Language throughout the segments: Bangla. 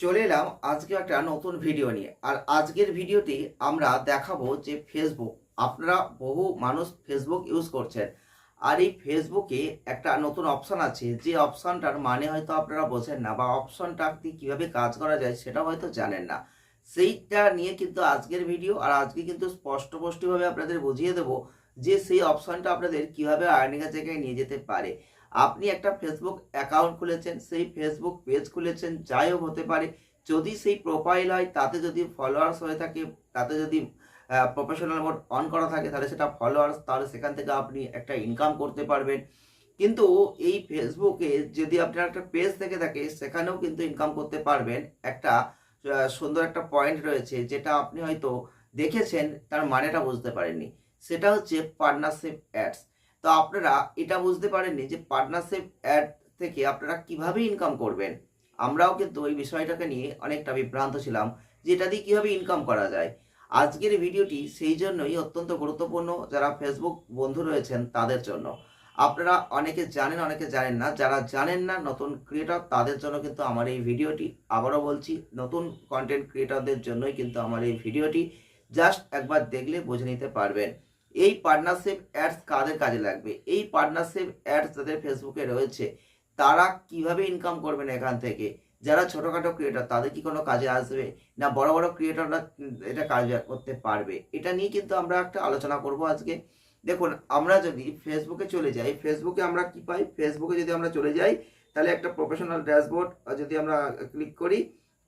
চলে এলাম আজকে একটা নতুন ভিডিও নিয়ে। আর আজকের ভিডিওটি আমরা দেখাবো যে ফেসবুক আপনারা বহু মানুষ ফেসবুক ইউজ করছেন। আর এই ফেসবুকে একটা নতুন অপশান আছে, যে অপশানটার মানে হয়তো আপনারা বোঝেন না বা অপশনটা কীভাবে কাজ করা যায় সেটা হয়তো জানেন না। সেইটা নিয়ে কিন্তু আজকের ভিডিও আর আজকে কিন্তু স্পষ্টপষ্টভাবে আপনাদের বুঝিয়ে দেবো যে সেই অপশানটা আপনাদের কীভাবে আর্নিংয়ের জায়গায় নিয়ে যেতে পারে। আপনি একটা ফেসবুক অ্যাকাউন্ট খুলেছেন, সেই ফেসবুক পেজ খুলেছেন, যাই হোক হতে পারে, যদি সেই প্রোফাইল হয়, তাতে যদি ফলোয়ার্স হয়ে থাকে, তাতে যদি প্রফেশনাল মোড অন করা থাকে, তাহলে সেটা ফলোয়ার্স তাহলে সেখান থেকে আপনি একটা ইনকাম করতে পারবেন। কিন্তু এই ফেসবুকে যদি আপনার একটা পেজ থেকে থাকে, সেখানেও কিন্তু ইনকাম করতে পারবেন। একটা সুন্দর একটা পয়েন্ট রয়েছে, যেটা আপনি হয়তো দেখেছেন, তার মানেটা বুঝতে পারেননি। সেটা হচ্ছে পার্টনারশিপ অ্যাডস তো আপনারা এটা বুঝতে পারেননি যে পার্টনারশিপ অ্যাড থেকে আপনারা কীভাবে ইনকাম করবেন। আমরাও কিন্তু এই বিষয়টাকে নিয়ে অনেকটা বিভ্রান্ত ছিলাম যে এটা দিয়ে কীভাবে ইনকাম করা যায়। আজকের ভিডিওটি সেই জন্যই অত্যন্ত গুরুত্বপূর্ণ যারা ফেসবুক বন্ধু রয়েছেন তাদের জন্য। আপনারা অনেকে জানেন অনেকে জানেন না। যারা জানেন না নতুন ক্রিয়েটর তাদের জন্য কিন্তু আমার এই ভিডিওটি আবারও বলছি, নতুন কন্টেন্ট ক্রিয়েটরদের জন্যই কিন্তু আমার এই ভিডিওটি জাস্ট একবার দেখলে বুঝে নিতে পারবেন। এই পার্টনারশিপ অ্যাডস কাদের কাজে লাগবে? এই পার্টনারশিপ অ্যাডস যাদের ফেসবুকে রয়েছে, তারা কীভাবে ইনকাম করবেন এখান থেকে? যারা ছোটোখাটো ক্রিয়েটার তাদের কি কোনো কাজে আসবে? না বড় বড় ক্রিয়েটররা এটা কাজ করতে পারবে? এটা নিয়ে কিন্তু আমরা একটা আলোচনা করব আজকে। দেখুন, আমরা যদি ফেসবুকে চলে যাই ফেসবুকে আমরা কি পাই? ফেসবুকে যদি আমরা চলে যাই, তাহলে একটা প্রফেশনাল ড্যাশবোর্ড যদি আমরা ক্লিক করি,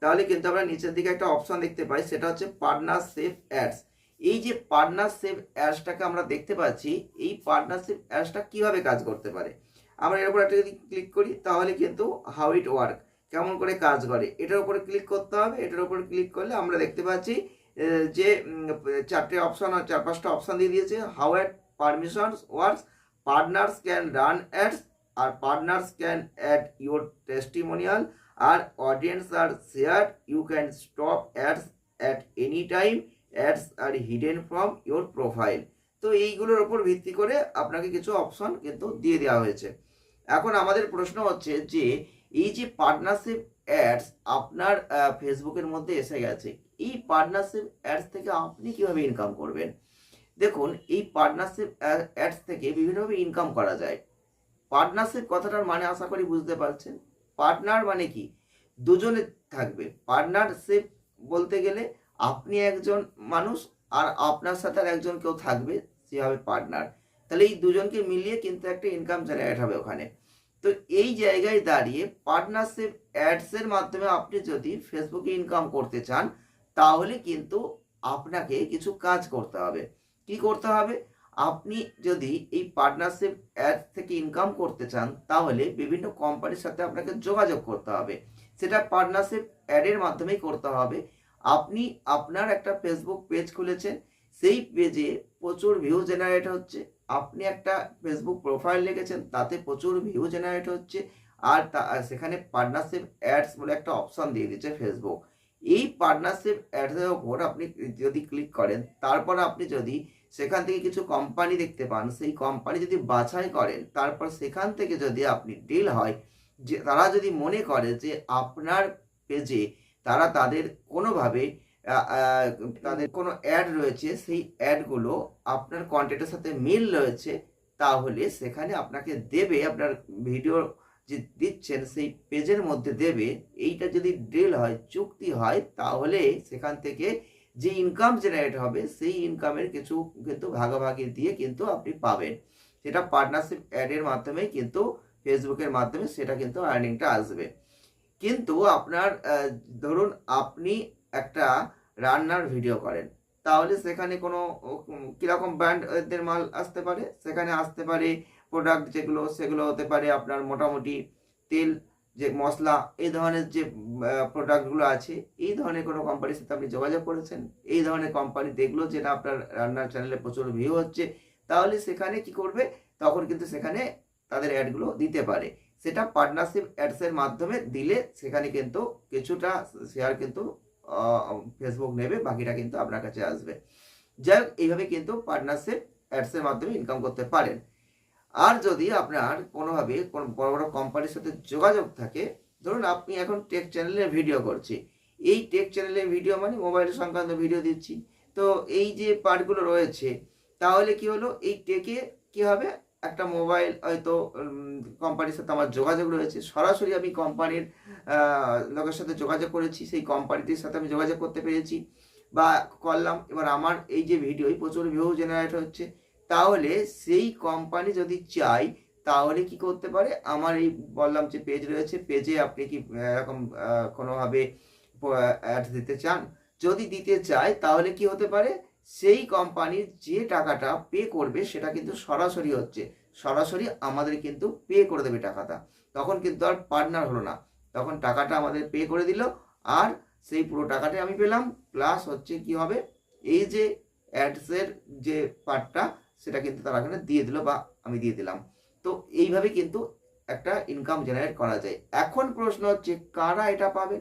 তাহলে কিন্তু আমরা নিচের দিকে একটা অপশন দেখতে পাই, সেটা হচ্ছে পার্টনারশিপ অ্যাডস এই যে পার্টনারশিপ অ্যাডসটাকে আমরা দেখতে পাচ্ছি, এই পার্টনারশিপ অ্যাডসটা কীভাবে কাজ করতে পারে? আমরা এর উপর একটা যদি ক্লিক করি, তাহলে কিন্তু হাউ ইট ওয়ার্ক কেমন করে কাজ করে, এটার উপরে ক্লিক করতে হবে, এটার উপরে ক্লিক করলে আমরা দেখতে পাচ্ছি যে চারটে অপশন চার পাঁচটা অপশন দিয়ে দিয়েছে how ad permissions works partners can run ads R partners can add your testimonial R audience R share you can stop ads at any time ads are hidden from your profile তো এইগুলোর ওপর ভিত্তি করে আপনাকে কিছু অপশন কিন্তু দিয়ে দেওয়া হয়েছে। এখন আমাদের প্রশ্ন হচ্ছে যে, এই যে পার্টনারশিপ অ্যাডস আপনার ফেসবুকের মধ্যে এসে গেছে, এই পার্টনারশিপ অ্যাডস থেকে আপনি কীভাবে ইনকাম করবেন? দেখুন, এই পার্টনারশিপ অ্যাডস থেকে বিভিন্নভাবে ইনকাম করা যায়। পার্টনারশিপ কথাটার মানে আশা করি বুঝতে পারছেন। পার্টনার মানে কি? দুজনে থাকবে। পার্টনারশিপ বলতে গেলে আপনি একজন মানুষ আর আপনার সাথে আর একজন কেউ থাকবে, সে হবে পার্টনার তাহলে এই দুজনকে মিলিয়ে কিন্তু একটা ইনকাম জেনারেট হবে ওখানে। তো এই জায়গায় দাঁড়িয়ে পার্টনারশিপ অ্যাডসের মাধ্যমে আপনি যদি ফেসবুকে ইনকাম করতে চান, তাহলে কিন্তু আপনাকে কিছু কাজ করতে হবে। কি করতে হবে? আপনি যদি এই পার্টনারশিপ অ্যাড থেকে ইনকাম করতে চান, তাহলে বিভিন্ন কোম্পানির সাথে আপনাকে যোগাযোগ করতে হবে। সেটা পার্টনারশিপ অ্যাডের মাধ্যমেই করতে হবে। আপনি আপনার একটা ফেসবুক পেজ খুলেছেন, সেই পেজে প্রচুর ভিউ জেনারেট হচ্ছে। আপনি একটা ফেসবুক প্রোফাইল লিখেছেন, তাতে প্রচুর ভিউ জেনারেট হচ্ছে। আর সেখানে পার্টনারশিপ অ্যাডস বলে একটা অপশন দিয়ে দিচ্ছে ফেসবুক এই পার্টনারশিপ অ্যাডসের ওপর আপনি যদি ক্লিক করেন, তারপর আপনি যদি সেখান থেকে কিছু কোম্পানি দেখতে পান, সেই কোম্পানি যদি বাছাই করেন, তারপর সেখান থেকে যদি আপনি ডিল হয়, যে তারা যদি মনে করে যে আপনার পেজে তারা তাদের কোনোভাবে তাদের কোনো অ্যাড রয়েছে, সেই অ্যাডগুলো আপনার কন্টেন্টের সাথে মিল রয়েছে, তাহলে সেখানে আপনাকে দেবে, আপনার ভিডিও যে দিচ্ছেন, সেই পেজের মধ্যে দেবে, এইটা যদি ডিল হয়, চুক্তি হয়, তাহলে সেখান থেকে যে ইনকাম জেনারেট হবে, সেই ইনকামের কিছু কিন্তু ভাগাভাগি দিয়ে কিন্তু আপনি পাবেন। সেটা পার্টনারশিপ অ্যাডের মাধ্যমেই কিন্তু ফেসবুকের মাধ্যমে সেটা কিন্তু আর্নিংটা আসবে। কিন্তু আপনার ধরুন আপনি একটা রান্নার ভিডিও করেন, তাহলে সেখানে কোনো কীরকম ব্র্যান্ডদের মাল আসতে পারে? সেখানে আসতে পারে প্রোডাক্ট যেগুলো, সেগুলো হতে পারে আপনার মোটামুটি তেল, যে মশলা, এই ধরনের যে প্রোডাক্টগুলো আছে, এই ধরনের কোনো কোম্পানির সাথে আপনি যোগাযোগ করেছেন? এই ধরনের কোম্পানি দেখল যে না, আপনার রান্নার চ্যানেলে প্রচুর ভিউ হচ্ছে, তাহলে সেখানে কি করবে? তখন কিন্তু সেখানে তাদের অ্যাডগুলো দিতে পারে। সেটা পার্টনারশিপ অ্যাডসের মাধ্যমে দিলে সেখানে কিন্তু কিছুটা শেয়ার কিন্তু ফেসবুক নেবে, বাকিটা কিন্তু আপনার কাছে আসবে। যাই এইভাবে কিন্তু পার্টনারশিপ অ্যাডসের মাধ্যমে ইনকাম করতে পারেন। আর যদি আপনার কোনোভাবে কোনো বড় বড় কোম্পানির সাথে যোগাযোগ থাকে, ধরুন আপনি এখন টেক চ্যানেলে ভিডিও করছি। এই টেক চ্যানেলে ভিডিও মানে মোবাইল সংক্রান্ত ভিডিও দিচ্ছি। তো এই যে পার্টগুলো রয়েছে, তাহলে কি হলো? এই টেকে কি হবে? একটা মোবাইল, হয়তো কোম্পানির সাথে আমার যোগাযোগ রয়েছে। সরাসরি আমি কোম্পানির লোকের সাথে যোগাযোগ করেছি। সেই কোম্পানিটির সাথে আমি যোগাযোগ করতে পেরেছি বা করলাম। এবার আমার এই যে ভিডিওই প্রচুর ভিউ জেনারেট হচ্ছে। তাহলে সেই কোম্পানি যদি চাই তাহলে কি করতে পারে? আমার এই বললাম যে পেজ রয়েছে। পেজে আপনি কি এরকম কোনোভাবে অ্যাড দিতে চান? যদি দিতে চায়, তাহলে কি হতে পারে? সেই কোম্পানির যে টাকাটা পে করবে সেটা কিন্তু সরাসরি হচ্ছে। সরাসরি আমাদের কিন্তু পে করে দেবে টাকাটা। তখন কিন্তু আর পার্টনার হলো না। তখন টাকাটা আমাদের পে করে দিল আর সেই পুরো টাকাটা আমি পেলাম। প্লাস হচ্ছে কি হবে? এই যে অ্যাডসের যে পার্টটা সেটা কিন্তু তারা এখানে দিয়ে দিল বা আমি দিয়ে দিলাম। তো এইভাবে কিন্তু একটা ইনকাম জেনারেট করা যায়। এখন প্রশ্ন হচ্ছে, কারা এটা পাবে?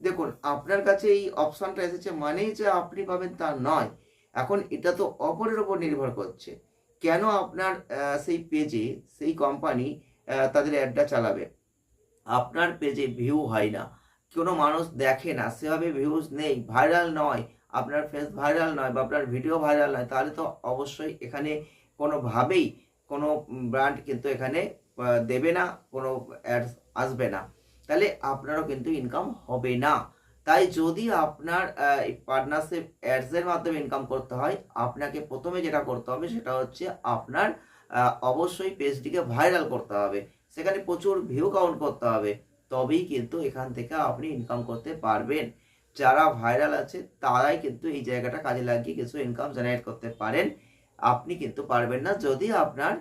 দেখুন, আপনার কাছে এই অপশানটা এসেছে মানেই যে আপনি পাবেন তা নয়। এখন এটা তো অপরের ওপর নির্ভর করছে। কেন আপনার সেই পেজে সেই কোম্পানি তাদের অ্যাডটা চালাবে? আপনার পেজে ভিউ হয় না। কোনো মানুষ দেখে না, সেভাবে ভিউজ নেই ভাইরাল নয়, আপনার ফেস ভাইরাল নয় বা আপনার ভিডিও ভাইরাল নয়, তাহলে তো অবশ্যই এখানে কোনোভাবেই কোনো ব্র্যান্ড কিন্তু এখানে দেবে না, কোনো অ্যাডস আসবে না। তাহলে আপনারও কিন্তু ইনকাম হবে না। তাই যদি আপনার পার্টনারশিপ অ্যাডসের মাধ্যমে ইনকাম করতে হয়, আপনাকে প্রথমে যেটা করতে হবে সেটা হচ্ছে আপনার অবশ্যই পেজটিকে ভাইরাল করতে হবে। সেখানে প্রচুর ভিউ কাউন্ট করতে হবে। তবেই কিন্তু এখান থেকে আপনি ইনকাম করতে পারবেন। যারা ভাইরাল আছে, তারাই কিন্তু এই জায়গাটা কাজে লাগিয়ে কিছু ইনকাম জেনারেট করতে পারেন। আপনি কিন্তু পারবেন না যদি আপনার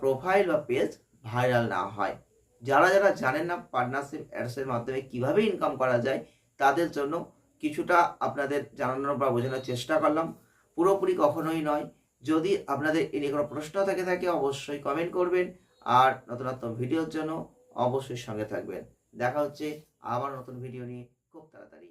প্রোফাইল বা পেজ ভাইরাল না হয়। যারা যারা জানেন না পার্টনারশিপ অ্যাডসের মাধ্যমে কীভাবে ইনকাম করা যায় তাদের জন্য কিছুটা আপনাদের জানানোর বা বোঝানোর চেষ্টা করলাম। পুরোপুরি কখনোই নয়। যদি আপনাদের এ নিয়ে কোনো প্রশ্ন থাকে থাকে, অবশ্যই কমেন্ট করবেন। আর নতুনত্ব নতুন ভিডিওর জন্য অবশ্যই সঙ্গে থাকবেন। দেখা হচ্ছে আবার নতুন ভিডিও নিয়ে খুব তাড়াতাড়ি।